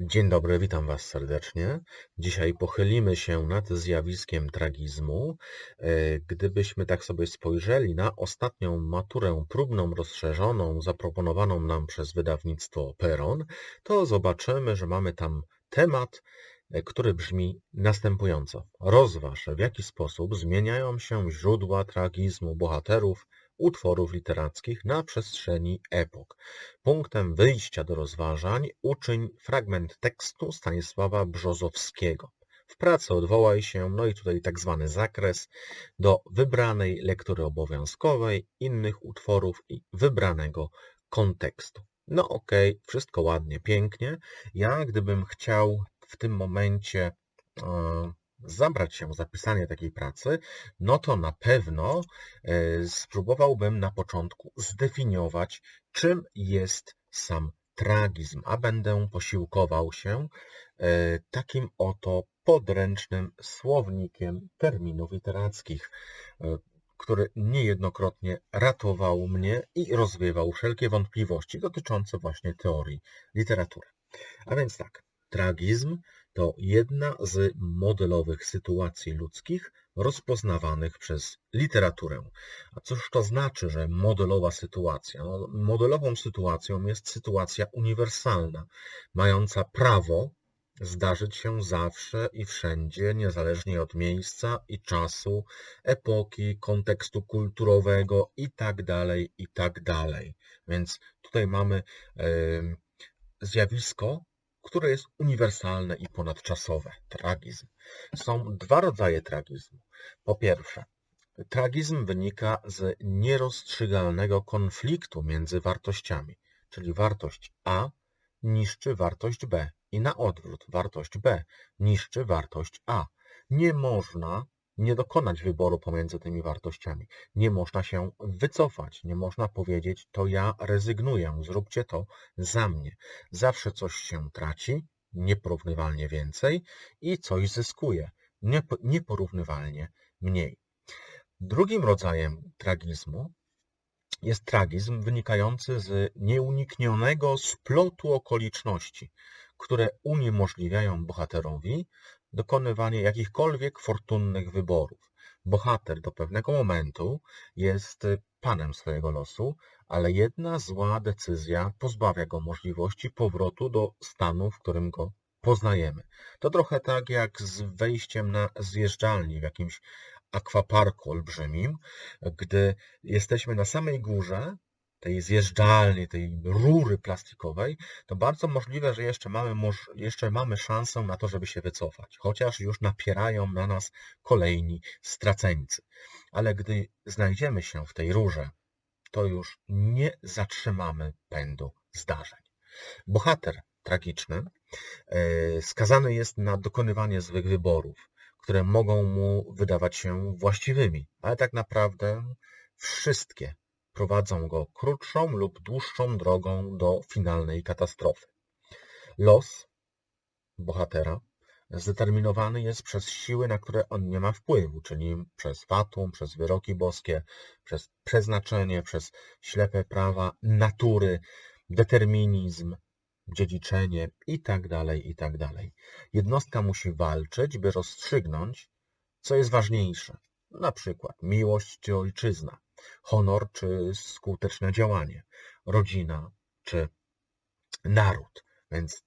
Dzień dobry, witam Was serdecznie. Dzisiaj pochylimy się nad zjawiskiem tragizmu. E, Gdybyśmy tak sobie spojrzeli na ostatnią maturę próbną rozszerzoną zaproponowaną nam przez wydawnictwo Peron, to zobaczymy, że mamy tam temat, e, który brzmi następująco. Rozważ, w jaki sposób zmieniają się źródła tragizmu bohaterów utworów literackich na przestrzeni epok. Punktem wyjścia do rozważań uczyń fragment tekstu Stanisława Brzozowskiego. W pracy odwołaj się, no i tutaj tak zwany zakres, do wybranej lektury obowiązkowej, innych utworów i wybranego kontekstu. No okej, okay, wszystko ładnie, pięknie. Ja gdybym chciał w tym momencie e, zabrać się za pisanie takiej pracy, no to na pewno e, spróbowałbym na początku zdefiniować, czym jest sam tragizm, a będę posiłkował się e, takim oto podręcznym słownikiem terminów literackich, e, który niejednokrotnie ratował mnie i rozwiewał wszelkie wątpliwości dotyczące właśnie teorii literatury. A więc tak, tragizm to jedna z modelowych sytuacji ludzkich rozpoznawanych przez literaturę. A cóż to znaczy, że modelowa sytuacja? No, modelową sytuacją jest sytuacja uniwersalna, mająca prawo zdarzyć się zawsze i wszędzie, niezależnie od miejsca i czasu, epoki, kontekstu kulturowego itd., tak itd. Tak Więc tutaj mamy zjawisko, które jest uniwersalne i ponadczasowe. Tragizm. Są dwa rodzaje tragizmu. Po pierwsze, tragizm wynika z nierozstrzygalnego konfliktu między wartościami, czyli wartość A niszczy wartość B i na odwrót wartość B niszczy wartość A. Nie można nie dokonać wyboru pomiędzy tymi wartościami. Nie można się wycofać, nie można powiedzieć, to ja rezygnuję, zróbcie to za mnie. Zawsze coś się traci, nieporównywalnie więcej i coś zyskuje, nieporównywalnie mniej. Drugim rodzajem tragizmu jest tragizm wynikający z nieuniknionego splotu okoliczności, które uniemożliwiają bohaterowi dokonywanie jakichkolwiek fortunnych wyborów. Bohater do pewnego momentu jest panem swojego losu, ale jedna zła decyzja pozbawia go możliwości powrotu do stanu, w którym go poznajemy. To trochę tak jak z wejściem na zjeżdżalni w jakimś akwaparku olbrzymim, gdy jesteśmy na samej górze, tej zjeżdżalni, tej rury plastikowej, to bardzo możliwe, że jeszcze mamy, jeszcze mamy szansę na to, żeby się wycofać, chociaż już napierają na nas kolejni straceńcy. Ale gdy znajdziemy się w tej rurze, to już nie zatrzymamy pędu zdarzeń. Bohater tragiczny e, skazany jest na dokonywanie złych wyborów, które mogą mu wydawać się właściwymi, ale tak naprawdę wszystkie prowadzą go krótszą lub dłuższą drogą do finalnej katastrofy. Los bohatera zdeterminowany jest przez siły, na które on nie ma wpływu, czyli przez fatum, przez wyroki boskie, przez przeznaczenie, przez ślepe prawa natury, determinizm, dziedziczenie itd., tak itd. Tak Jednostka musi walczyć, by rozstrzygnąć, co jest ważniejsze, na przykład miłość czy ojczyzna, honor czy skuteczne działanie, rodzina czy naród. Więc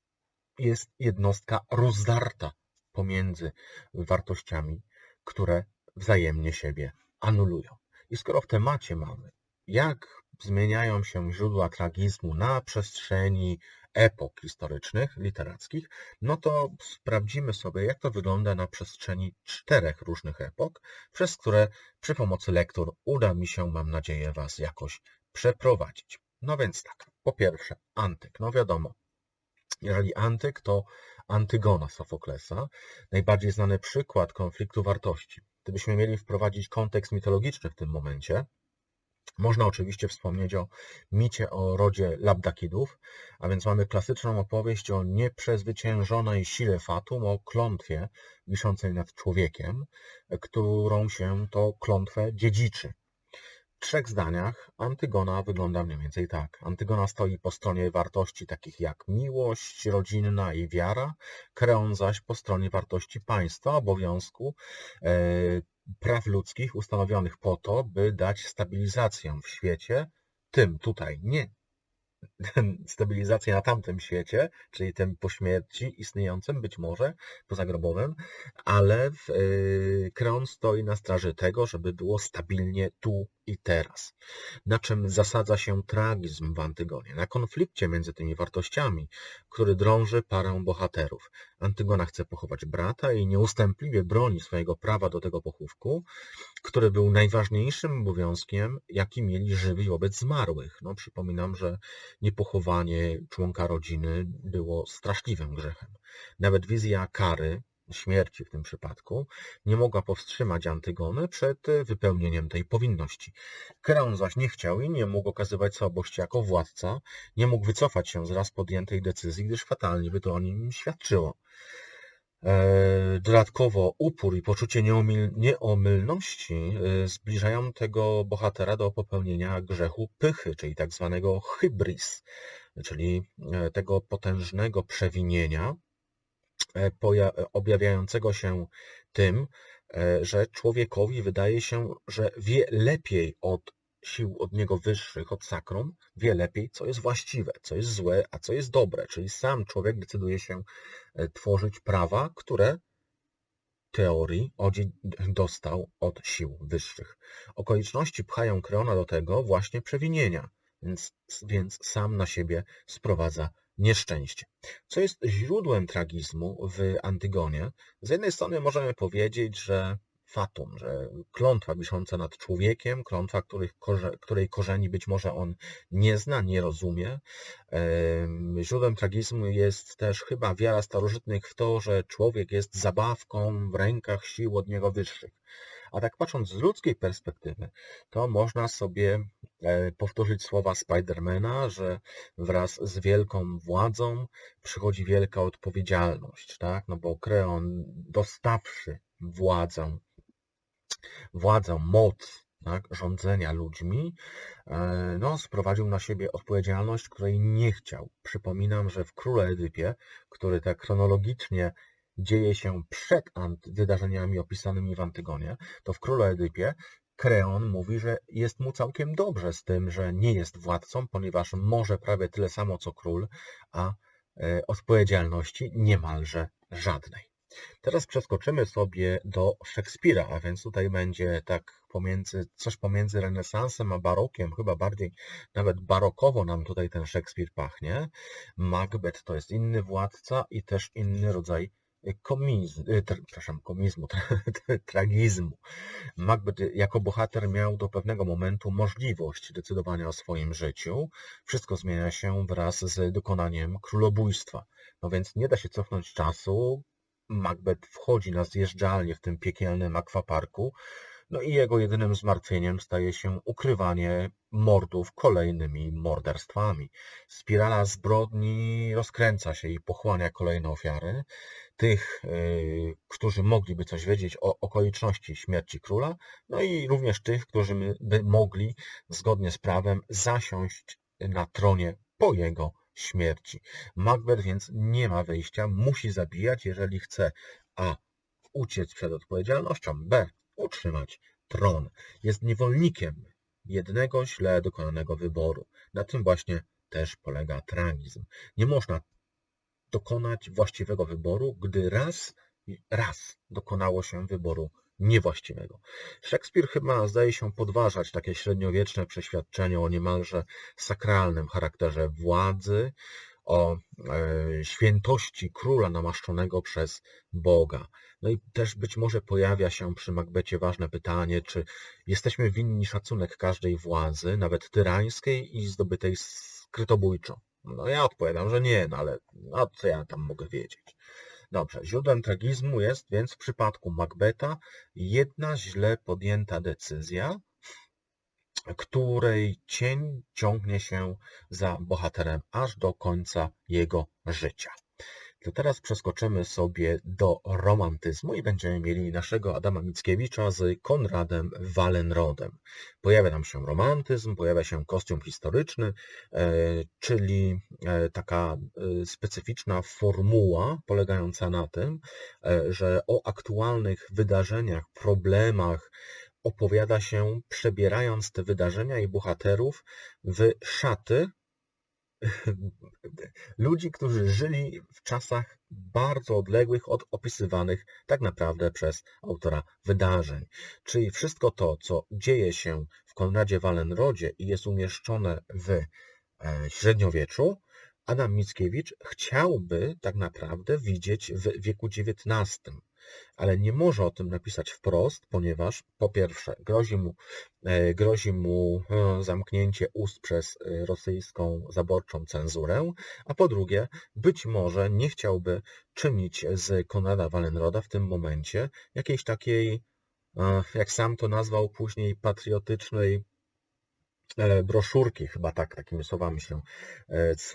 jest jednostka rozdarta pomiędzy wartościami, które wzajemnie siebie anulują. I skoro w temacie mamy, jak zmieniają się źródła tragizmu na przestrzeni epok historycznych, literackich, no to sprawdzimy sobie, jak to wygląda na przestrzeni czterech różnych epok, przez które przy pomocy lektur uda mi się, mam nadzieję, Was jakoś przeprowadzić. No więc tak, po pierwsze, antyk. No wiadomo, jeżeli antyk, to Antygona Sofoklesa, najbardziej znany przykład konfliktu wartości. Gdybyśmy mieli wprowadzić kontekst mitologiczny w tym momencie, można oczywiście wspomnieć o micie o rodzie Labdakidów, a więc mamy klasyczną opowieść o nieprzezwyciężonej sile Fatum, o klątwie wiszącej nad człowiekiem, którą się to klątwę dziedziczy. trzech zdaniach Antygona wygląda mniej więcej tak. Antygona stoi po stronie wartości takich jak miłość rodzinna i wiara, Kreon zaś po stronie wartości państwa, obowiązku, e, praw ludzkich ustanowionych po to, by dać stabilizację w świecie, tym tutaj nie stabilizację na tamtym świecie, czyli tym po śmierci istniejącym, być może pozagrobowym, ale w, Kreon stoi na straży tego, żeby było stabilnie tu i teraz. Na czym zasadza się tragizm w Antygonie? Na konflikcie między tymi wartościami, który drąży parę bohaterów. Antygona chce pochować brata i nieustępliwie broni swojego prawa do tego pochówku, który był najważniejszym obowiązkiem, jaki mieli żywi wobec zmarłych. No, przypominam, że niepochowanie członka rodziny było straszliwym grzechem. Nawet wizja kary, śmierci w tym przypadku, nie mogła powstrzymać Antygony przed wypełnieniem tej powinności. Kreon zaś nie chciał i nie mógł okazywać słabości jako władca, nie mógł wycofać się z raz podjętej decyzji, gdyż fatalnie by to o nim świadczyło. E, dodatkowo upór i poczucie nieomylności e, zbliżają tego bohatera do popełnienia grzechu pychy, czyli tak zwanego hybris, czyli e, tego potężnego przewinienia, objawiającego się tym, że człowiekowi wydaje się, że wie lepiej od sił od niego wyższych, od sakrum, wie lepiej, co jest właściwe, co jest złe, a co jest dobre. Czyli sam człowiek decyduje się e, tworzyć prawa, które teorii dostał od sił wyższych. Okoliczności pchają Kreona do tego właśnie przewinienia, więc, więc sam na siebie sprowadza nieszczęście. Co jest źródłem tragizmu w Antygonie? Z jednej strony możemy powiedzieć, że fatum, że klątwa wisząca nad człowiekiem, klątwa, której korzeni być może on nie zna, nie rozumie. Źródłem tragizmu jest też chyba wiara starożytnych w to, że człowiek jest zabawką w rękach sił od niego wyższych. A tak patrząc z ludzkiej perspektywy, to można sobie e, powtórzyć słowa Spidermana, że wraz z wielką władzą przychodzi wielka odpowiedzialność, tak? No bo Kreon dostawszy władzę władzę, moc tak, rządzenia ludźmi, e, no, sprowadził na siebie odpowiedzialność, której nie chciał. Przypominam, że w Królu Edypie, który tak chronologicznie dzieje się przed wydarzeniami opisanymi w Antygonie, to w Królu Edypie Kreon mówi, że jest mu całkiem dobrze z tym, że nie jest władcą, ponieważ może prawie tyle samo co król, a e, odpowiedzialności niemalże żadnej. Teraz przeskoczymy sobie do Szekspira, a więc tutaj będzie tak pomiędzy, coś pomiędzy renesansem a barokiem, chyba bardziej nawet barokowo nam tutaj ten Szekspir pachnie. Macbeth to jest inny władca i też inny rodzaj komizmu, y, przepraszam, komizmu, tragizmu. Macbeth jako bohater miał do pewnego momentu możliwość decydowania o swoim życiu. Wszystko zmienia się wraz z dokonaniem królobójstwa. No więc nie da się cofnąć czasu, Macbeth wchodzi na zjeżdżalnię w tym piekielnym akwaparku, no i jego jedynym zmartwieniem staje się ukrywanie mordów kolejnymi morderstwami. Spirala zbrodni rozkręca się i pochłania kolejne ofiary. Tych, yy, którzy mogliby coś wiedzieć o okoliczności śmierci króla, no i również tych, którzy by mogli zgodnie z prawem zasiąść na tronie po jego śmierci. Macbeth więc nie ma wyjścia, musi zabijać, jeżeli chce a. uciec przed odpowiedzialnością, b. utrzymać tron. Jest niewolnikiem jednego źle dokonanego wyboru. Na tym właśnie też polega tragizm. Nie można dokonać właściwego wyboru, gdy raz, raz dokonało się wyboru niewłaściwego. Szekspir chyba zdaje się podważać takie średniowieczne przeświadczenie o niemalże sakralnym charakterze władzy, o e, świętości króla namaszczonego przez Boga. No i też być może pojawia się przy Macbecie ważne pytanie, czy jesteśmy winni szacunek każdej władzy, nawet tyrańskiej i zdobytej skrytobójczo. No ja odpowiadam, że nie, no ale no, co ja tam mogę wiedzieć. Dobrze, źródłem tragizmu jest więc w przypadku Macbeta jedna źle podjęta decyzja, której cień ciągnie się za bohaterem aż do końca jego życia. To teraz przeskoczymy sobie do romantyzmu i będziemy mieli naszego Adama Mickiewicza z Konradem Wallenrodem. Pojawia nam się romantyzm, pojawia się kostium historyczny, e, czyli e, taka e, specyficzna formuła polegająca na tym, że o aktualnych wydarzeniach, problemach, opowiada się przebierając te wydarzenia i bohaterów w szaty ludzi, którzy żyli w czasach bardzo odległych od opisywanych tak naprawdę przez autora wydarzeń. Czyli wszystko to, co dzieje się w Konradzie Wallenrodzie i jest umieszczone w e, średniowieczu, Adam Mickiewicz chciałby tak naprawdę widzieć w wieku XIX ale nie może o tym napisać wprost, ponieważ po pierwsze grozi mu, e, grozi mu e, zamknięcie ust przez e, rosyjską zaborczą cenzurę, a po drugie być może nie chciałby czynić z Konrada Wallenroda w tym momencie jakiejś takiej, jak sam to nazwał później, patriotycznej broszurki, chyba tak, takimi słowami się,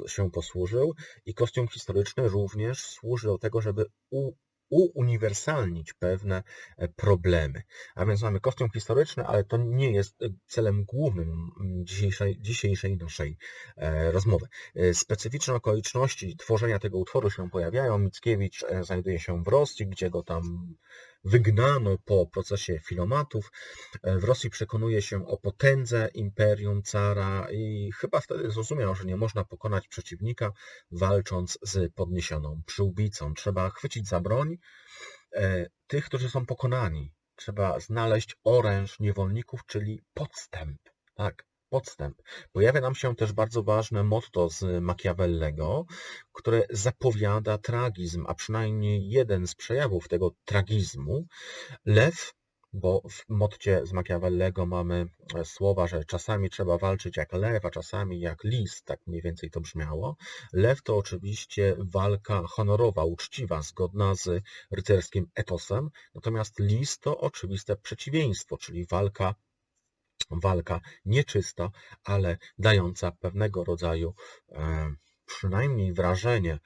się posłużył. I kostium historyczny również służy do tego, żeby u, uuniwersalnić pewne e, problemy. A więc mamy kostium historyczny, ale to nie jest e, celem głównym dzisiejszej, dzisiejszej naszej e, rozmowy. Specyficzne okoliczności tworzenia tego utworu się pojawiają. Mickiewicz znajduje się w Rosji, gdzie go tam wygnano po procesie filomatów. E, w Rosji przekonuje się o potędze imperium cara i chyba wtedy zrozumiał, że nie można pokonać przeciwnika walcząc z podniesioną przyłbicą. Trzeba chwycić za broń e, tych, którzy są pokonani. Trzeba znaleźć oręż niewolników, czyli podstęp. Tak, podstęp. Pojawia nam się też bardzo ważne motto z Machiavellego, które zapowiada tragizm, a przynajmniej jeden z przejawów tego tragizmu. Lew, bo w motcie z Machiavellego mamy e, słowa, że czasami trzeba walczyć jak lew, a czasami jak lis, tak mniej więcej to brzmiało. Lew to oczywiście walka honorowa, uczciwa, zgodna z rycerskim etosem, natomiast lis to oczywiste przeciwieństwo, czyli walka walka nieczysta, ale dająca pewnego rodzaju e, przynajmniej wrażenie e,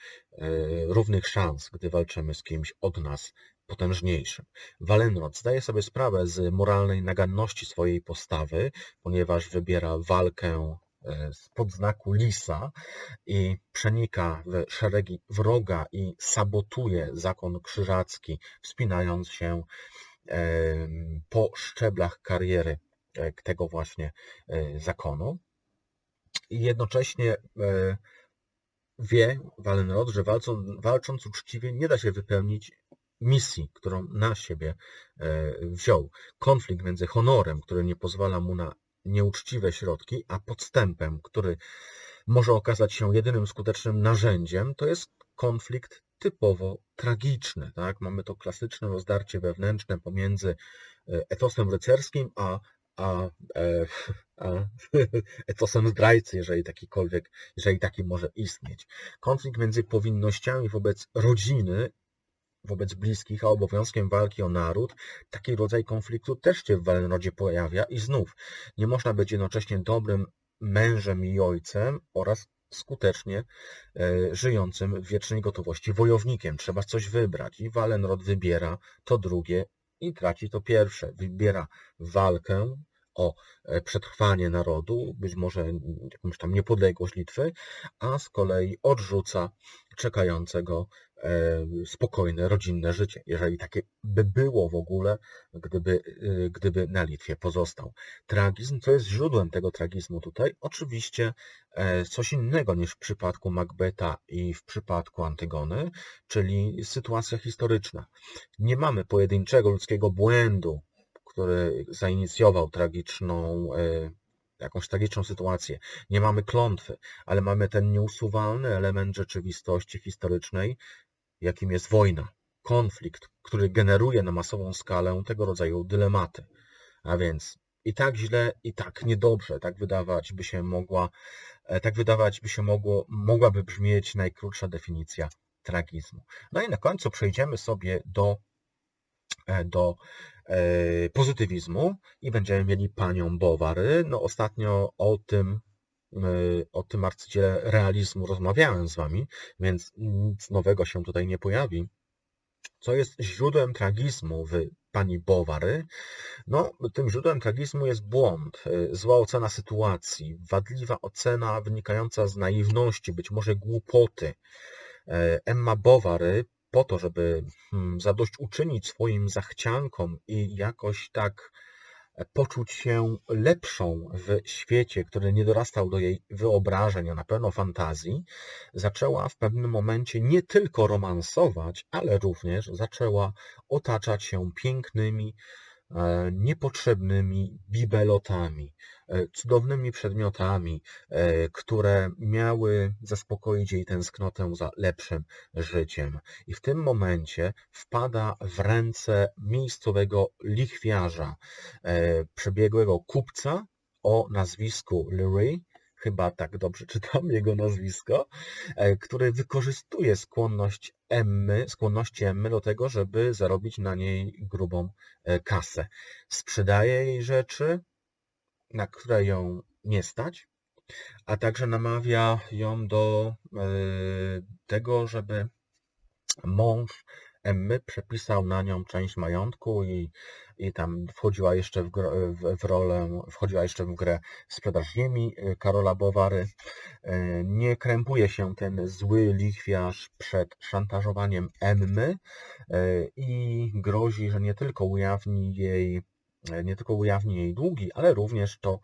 równych szans, gdy walczymy z kimś od nas potężniejszym. Walenrod zdaje sobie sprawę z moralnej naganności swojej postawy, ponieważ wybiera walkę e, spod znaku lisa i przenika w szeregi wroga i sabotuje zakon krzyżacki, wspinając się po szczeblach kariery E, tego właśnie e, zakonu. I jednocześnie e, wie Wallenrod, że walcząc, walcząc uczciwie nie da się wypełnić misji, którą na siebie wziął. Konflikt między honorem, który nie pozwala mu na nieuczciwe środki, a podstępem, który może okazać się jedynym skutecznym narzędziem, to jest konflikt typowo tragiczny. Tak? Mamy to klasyczne rozdarcie wewnętrzne pomiędzy etosem rycerskim a a, e, a etosem zdrajcy, jeżeli takikolwiek, jeżeli taki może istnieć. Konflikt między powinnościami wobec rodziny, wobec bliskich, a obowiązkiem walki o naród, taki rodzaj konfliktu też się w Walenrodzie pojawia i znów nie można być jednocześnie dobrym mężem i ojcem oraz skutecznie e, żyjącym w wiecznej gotowości wojownikiem. Trzeba coś wybrać i Walenrod wybiera to drugie i traci to pierwsze. Wybiera walkę o e, przetrwanie narodu, być może jakąś tam niepodległość Litwy, a z kolei odrzuca czekającego spokojne, rodzinne życie, jeżeli takie by było w ogóle, gdyby, e, gdyby na Litwie pozostał. Tragizm, co jest źródłem tego tragizmu tutaj? Oczywiście coś innego niż w przypadku Macbeta i w przypadku Antygony, czyli sytuacja historyczna. Nie mamy pojedynczego ludzkiego błędu, który zainicjował tragiczną, e, jakąś tragiczną sytuację. Nie mamy klątwy, ale mamy ten nieusuwalny element rzeczywistości historycznej, jakim jest wojna, konflikt, który generuje na masową skalę tego rodzaju dylematy. A więc i tak źle, i tak niedobrze, tak wydawać by się mogła, e, tak wydawać by się mogło, mogłaby brzmieć najkrótsza definicja tragizmu. No i na końcu przejdziemy sobie do, e, do E, pozytywizmu i będziemy mieli panią Bowary. No ostatnio o tym o tym arcydziele realizmu rozmawiałem z wami, więc nic nowego się tutaj nie pojawi. Co jest źródłem tragizmu w pani Bowary? No, tym źródłem tragizmu jest błąd, y, zła ocena sytuacji, wadliwa ocena wynikająca z naiwności, być może głupoty. E, Emma Bowary po to, żeby hmm, zadośćuczynić swoim zachciankom i jakoś tak poczuć się lepszą w świecie, który nie dorastał do jej wyobrażeń, a na pewno fantazji, zaczęła w pewnym momencie nie tylko romansować, ale również zaczęła otaczać się pięknymi, E, niepotrzebnymi bibelotami, cudownymi przedmiotami, e, które miały zaspokoić jej tęsknotę za lepszym życiem. I w tym momencie wpada w ręce miejscowego lichwiarza, przebiegłego kupca o nazwisku Lurie, chyba tak dobrze czytam jego nazwisko, e, który wykorzystuje skłonność Emmy, skłonności Emmy do tego, żeby zarobić na niej grubą e, kasę. Sprzedaje jej rzeczy, na które ją nie stać, a także namawia ją do e, tego, żeby mąż Emmy przepisał na nią część majątku i, i tam wchodziła jeszcze w, w, w rolę, wchodziła jeszcze w grę sprzedaż ziemi y, Karola Bowary. Y, nie krępuje się ten zły lichwiarz przed szantażowaniem Emmy i grozi, że nie tylko ujawni jej nie tylko ujawni jej długi, ale również to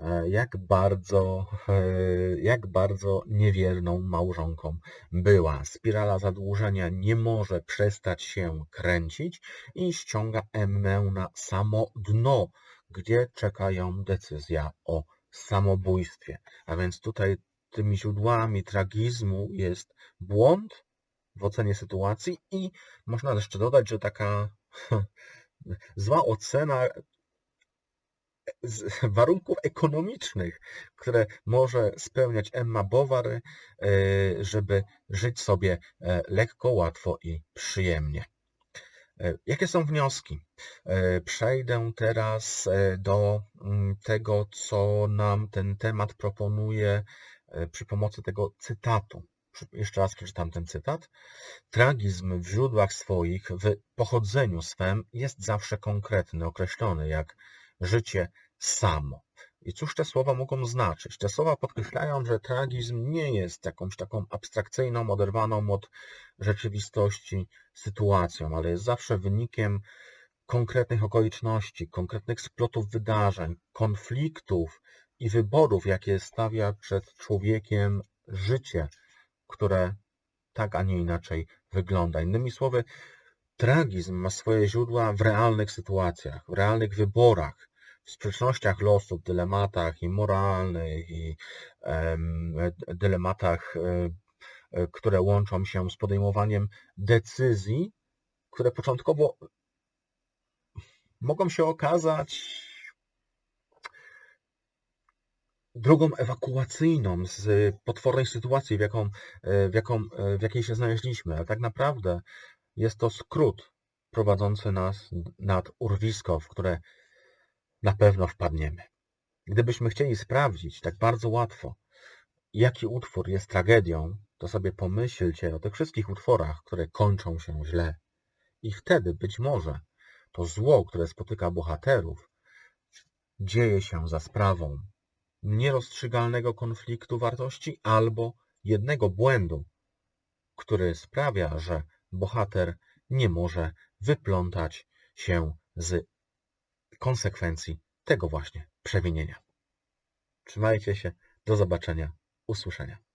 E, jak bardzo, e, jak bardzo niewierną małżonką była. Spirala zadłużenia nie może przestać się kręcić i ściąga Emmę na samo dno, gdzie czeka ją decyzja o samobójstwie. A więc tutaj tymi źródłami tragizmu jest błąd w ocenie sytuacji i można jeszcze dodać, że taka zła ocena z warunków ekonomicznych, które może spełniać Emma Bowary, e, żeby żyć sobie e, lekko, łatwo i przyjemnie. E, jakie są wnioski? Przejdę teraz do mm, tego, co nam ten temat proponuje przy pomocy tego cytatu. Jeszcze raz przeczytam ten cytat. Tragizm w źródłach swoich, w pochodzeniu swym jest zawsze konkretny, określony, jak życie samo. I cóż te słowa mogą znaczyć? Te słowa podkreślają, że tragizm nie jest jakąś taką abstrakcyjną, oderwaną od rzeczywistości sytuacją, ale jest zawsze wynikiem konkretnych okoliczności, konkretnych splotów wydarzeń, konfliktów i wyborów, jakie stawia przed człowiekiem życie, które tak, a nie inaczej wygląda. Innymi słowy, tragizm ma swoje źródła w realnych sytuacjach, w realnych wyborach, w sprzecznościach losu, w dylematach i moralnych, i dylematach, e, e, które łączą się z podejmowaniem decyzji, które początkowo mogą się okazać drogą ewakuacyjną z potwornej sytuacji, w, jaką, e, w, jaką, w jakiej się znaleźliśmy, ale tak naprawdę jest to skrót prowadzący nas nad urwisko, w które na pewno wpadniemy. Gdybyśmy chcieli sprawdzić tak bardzo łatwo, jaki utwór jest tragedią, to sobie pomyślcie o tych wszystkich utworach, które kończą się źle. I wtedy być może to zło, które spotyka bohaterów, dzieje się za sprawą nierozstrzygalnego konfliktu wartości albo jednego błędu, który sprawia, że bohater nie może wyplątać się z konsekwencji tego właśnie przewinienia. Trzymajcie się, do zobaczenia, usłyszenia.